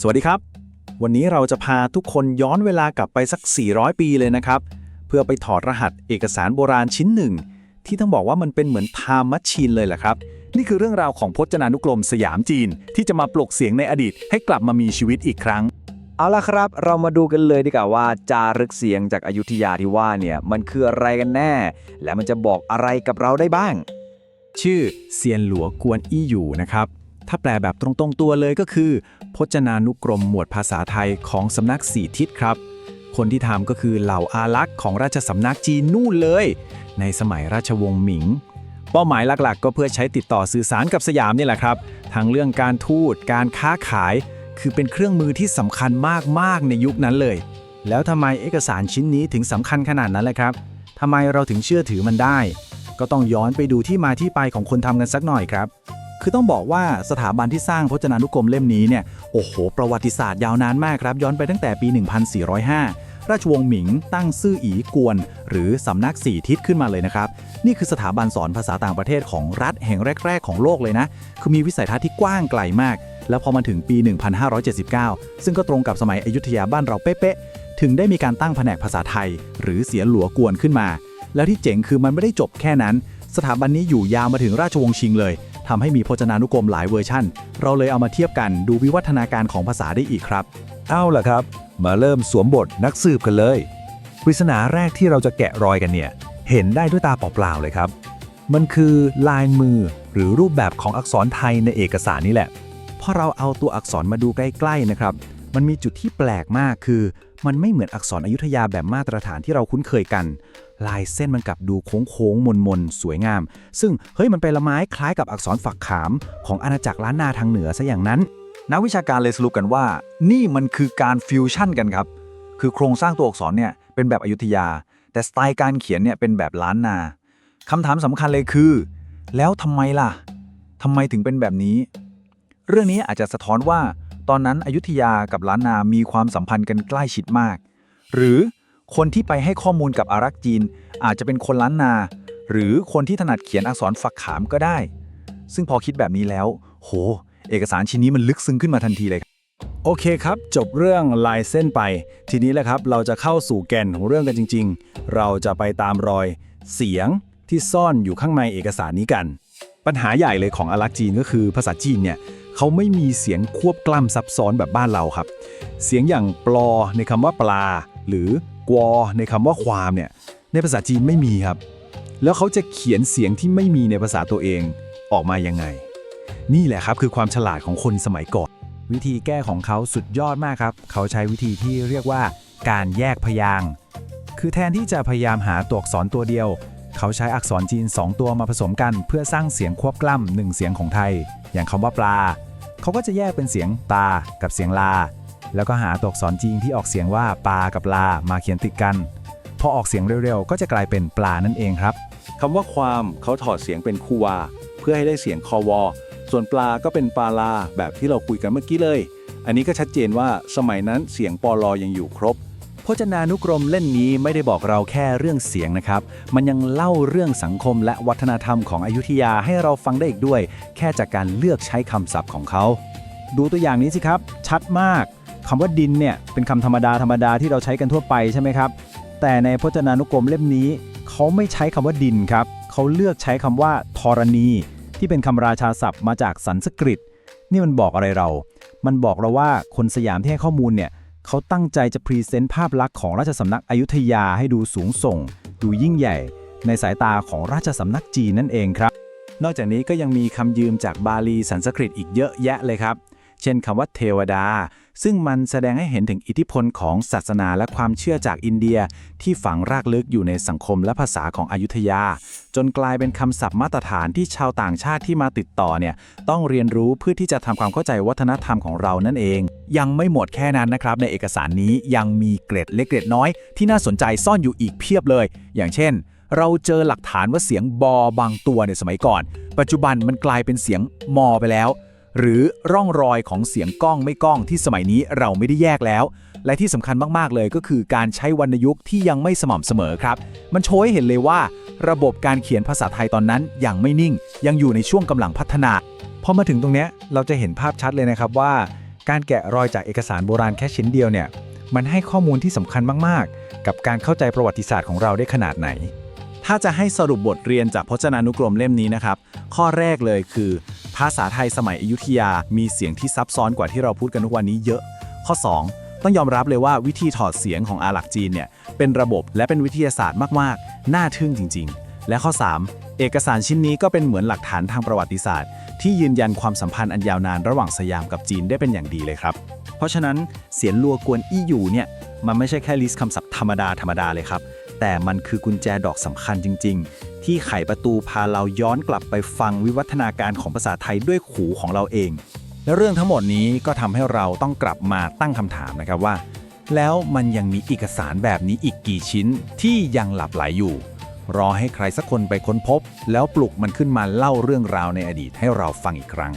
สวัสดีครับ วันนี้เราจะพาทุกคนย้อนเวลากลับไปสัก 400 ปีเลยนะครับ เพื่อไปถอดรหัสเอกสารโบราณชิ้นหนึ่ง ที่ต้องบอกว่ามันเป็นเหมือนไทม์มัชชีนเลยแหละครับ นี่คือเรื่องราวของพจนานุกรมสยามจีน ที่จะมาปลุกเสียงในอดีต ให้กลับมามีชีวิตอีกครั้ง เอาละครับ เรามาดูกันเลยดีกว่าว่าจารึกเสียงจากอายุทยาที่ว่าเนี่ยมันคืออะไรกันแน่ และมันจะบอกอะไรกับเราได้บ้าง ชื่อเซียนหลัวกวนอี้อยู่นะครับถ้าแปลแบบตรงๆตัวเลยก็คือ พจนานุกรมหมวดภาษาไทยของสำนักสี่ทิศครับ คนที่ทำก็คือเหล่าอารักษ์ของราชสำนักจีนนู่นเลย ในสมัยราชวงศ์หมิง เป้าหมายหลักๆ ก็เพื่อใช้ติดต่อสื่อสารกับสยามนี่แหละครับทั้งเรื่องการทูตการค้าขาย คือเป็นเครื่องมือที่สำคัญมากๆในยุคนั้นเลย แล้วทำไมเอกสารชิ้นนี้ถึงสำคัญขนาดนั้นเลยครับทำไมเราถึงเชื่อถือมันได้ ก็ต้องย้อนไปดูที่มาที่ไปของคนทำกันสักหน่อยครับ คือต้องบอกว่าสถาบันที่สร้างพจนานุกรมเล่มนี้เนี่ยโอ้โห ประวัติศาสตร์ยาวนานมากครับ ย้อนไปตั้งแต่ปี 1405 ราชวงศ์หมิงตั้งซื่ออีกวน หรือสำนักสี่ทิศขึ้นมาเลยนะครับ นี่คือสถาบันสอนภาษาต่างประเทศของรัฐแห่งแรก ๆ ของโลกเลยนะ คือมีวิสัยทัศน์ที่กว้างไกลมาก แล้วพอมาถึงปี 1579 ซึ่งก็ตรงกับสมัยอยุธยาบ้านเราเป๊ะๆถึงได้มีการตั้งแผนกภาษาไทย หรือเสียหลัวกวนขึ้นมา แล้วที่เจ๋งคือมันไม่ได้จบแค่นั้น สถาบันนี้อยู่ยาวมาถึงราชวงศ์ชิงเลย ทำให้มีพจนานุกรมหลายเวอร์ชั่น เราเลยเอามาเทียบกันดูวิวัฒนาการของภาษาได้อีกครับ เอาล่ะครับ มาเริ่มสวมบทนักสืบกันเลย ปริศนาแรกที่เราจะแกะรอยกันเนี่ย เห็นได้ด้วยตาเปล่าๆเลยครับ มันคือลายมือหรือรูปแบบของอักษรไทยในเอกสารนี่แหละพอเราเอาตัวอักษรมาดูใกล้ๆนะครับ มันมีจุดที่แปลกมากคือมันไม่เหมือนอักษรอยุธยาแบบมาตรฐานที่เราคุ้นเคยกัน ลายเส้นมันกลับดูโค้งๆมนๆสวยงาม ซึ่งเฮ้ยมันไปละไม้คล้ายกับอักษรฝักขาม ของอาณาจักรล้านนาทางเหนือซะอย่างนั้น นักวิชาการเลยสรุปกันว่า นี่มันคือการฟิวชั่นกันครับ คือโครงสร้างตัวอักษรเนี่ยเป็นแบบอยุธยา แต่สไตล์การเขียนเนี่ยเป็นแบบล้านนาคำถามสำคัญเลยคือ แล้วทำไมล่ะทำไมถึงเป็นแบบนี้ เรื่องนี้อาจจะสะท้อนว่า ตอนนั้นอยุธยากับล้านนามีความสัมพันธ์กันใกล้ชิดมาก หรือคนที่ไปให้ข้อมูลกับอารักษ์จีน อาจจะเป็นคนล้านนา หรือคนที่ถนัดเขียนอักษรฝักขามก็ได้ ซึ่งพอคิดแบบนี้แล้ว โห เอกสารชิ้นนี้มันลึกซึ้งขึ้นมาทันทีเลยโอเคครับ จบเรื่องลายเส้นไป ทีนี้แหละครับ เราจะเข้าสู่แก่นของเรื่องกันจริง ๆ เราจะไปตามรอยเสียงที่ซ่อนอยู่ข้างในเอกสารนี้กัน ปัญหาใหญ่เลยของอารักษ์จีนก็คือภาษาจีนเนี่ย เขาไม่มีเสียงควบกล้ำซับซ้อนแบบบ้านเราครับ เสียงอย่างปลอในคำว่าปลา หรือกวอในคำว่าความเนี่ยในภาษาจีนไม่มีครับ แล้วเขาจะเขียนเสียงที่ไม่มีในภาษาตัวเองออกมายังไง นี่แหละครับคือความฉลาดของคนสมัยก่อน วิธีแก้ของเขาสุดยอดมากครับ เขาใช้วิธีที่เรียกว่าการแยกพยางค์คือแทนที่จะพยายามหาตัวอักษรตัวเดียว เขาใช้อักษรจีน 2 ตัวมาผสมกัน เพื่อสร้างเสียงควบกล้ำหนึ่งเสียงของไทย อย่างคำว่าปลา เขาก็จะแยกเป็นเสียงตากับเสียงลา แล้วก็หาตัวอักษรจีนที่ออกเสียงว่าปลากับลามาเขียนติดกัน พอออกเสียงเร็วๆ ก็จะกลายเป็นปลานั่นเองครับคำว่าความเขาถอดเสียงเป็นคูวา เพื่อให้ได้เสียงคอวอส่วนปลาก็เป็นปลาลาแบบที่เราคุยกันเมื่อกี้เลย อันนี้ก็ชัดเจนว่าสมัยนั้นเสียงปอลอยังอยู่ครบ พจนานุกรมเล่นนี้ไม่ได้บอกเราแค่เรื่องเสียงนะครับ มันยังเล่าเรื่องสังคมและวัฒนธรรมของอยุธยาให้เราฟังได้อีกด้วย แค่จากการเลือกใช้คำศัพท์ของเขา ดูตัวอย่างนี้สิครับ ชัดมากคำว่าดินเนี่ยเป็นคำธรรมดาธรรมดาที่เราใช้กันทั่วไปใช่ไหมครับ แต่ในพจนานุกรมเล่มนี้ เขาไม่ใช้คำว่าดินครับเขาเลือกใช้คำว่าธรณี ที่เป็นคำราชาศัพท์มาจากสันสกฤต นี่มันบอกอะไรเรา มันบอกเราว่าคนสยามที่ให้ข้อมูลเนี่ย เขาตั้งใจจะพรีเซนต์ภาพลักษณ์ของราชสำนักอยุธยาให้ดูสูงส่ง ดูยิ่งใหญ่ ในสายตาของราชสำนักจีนนั่นเองครับ นอกจากนี้ก็ยังมีคำยืมจากบาลีสันสกฤตอีกเยอะแยะเลยครับ เช่นคำว่าเทวดา ซึ่งมันแสดงให้เห็นถึงอิทธิพลของศาสนาและความเชื่อจากอินเดีย ที่ฝังรากลึกอยู่ในสังคมและภาษาของอยุธยา จนกลายเป็นคำศัพท์มาตรฐานที่ชาวต่างชาติที่มาติดต่อเนี่ยต้องเรียนรู้เพื่อที่จะทำความเข้าใจวัฒนธรรมของเรานั่นเอง ยังไม่หมดแค่นั้นนะครับ ในเอกสารนี้ยังมีเกร็ดเล็กเกร็ดน้อย ที่น่าสนใจซ่อนอยู่อีกเพียบเลย อย่างเช่น เราเจอหลักฐานว่าเสียงบอบางตัวในสมัยก่อน ปัจจุบันมันกลายเป็นเสียงมอไปแล้ว หรือร่องรอยของเสียงก้องไม่ก้องที่สมัยนี้เราไม่ได้แยกแล้ว และที่สำคัญมาก ๆ เลยก็คือการใช้วรรณยุกต์ที่ยังไม่สม่ำเสมอครับ มันโชว์ให้เห็นเลยว่า ระบบการเขียนภาษาไทยตอนนั้นยังไม่นิ่ง ยังอยู่ในช่วงกำลังพัฒนาพอมาถึงตรงนี้เราจะเห็นภาพชัดเลยนะครับว่า การแกะรอยจากเอกสารโบราณแค่ชิ้นเดียวเนี่ยมันให้ข้อมูลที่สำคัญมากๆ กับการเข้าใจประวัติศาสตร์ของเราได้ขนาดไหน ถ้าจะให้สรุปบทเรียนจากพจนานุกรมเล่มนี้นะครับ ข้อแรกเลยคือ ภาษาไทยสมัยอยุธยา มีเสียงที่ซับซ้อนกว่าที่เราพูดกันทุกวันนี้เยอะ ข้อ 2 ต้องยอมรับเลยว่าวิธีถอดเสียงของอาหลักจีนเนี่ยเป็นระบบและเป็นวิทยาศาสตร์มากๆ น่าทึ่งจริง ๆ และข้อ 3 เอกสารชิ้นนี้ก็เป็นเหมือนหลักฐานทางประวัติศาสตร์ ที่ยืนยันความสัมพันธ์อันยาวนานระหว่างสยามกับจีนได้เป็นอย่างดีเลยครับ เพราะฉะนั้นเสียนลัวกวนอี้อยู่เนี่ยมันไม่ใช่แค่ลิสต์คำศัพท์ธรรมดาธรรมดาเลยครับ แต่มันคือกุญแจดอกสำคัญจริง ๆ ที่ไขประตูพาเราย้อนกลับไปฟังวิวัฒนาการของภาษาไทยด้วยหูของเราเอง และเรื่องทั้งหมดนี้ก็ทำให้เราต้องกลับมาตั้งคำถามนะครับว่า แล้วมันยังมีเอกสารแบบนี้อีกกี่ชิ้นที่ยังหลับไหลอยู่ รอให้ใครสักคนไปค้นพบ แล้วปลุกมันขึ้นมาเล่าเรื่องราวในอดีตให้เราฟังอีกครั้ง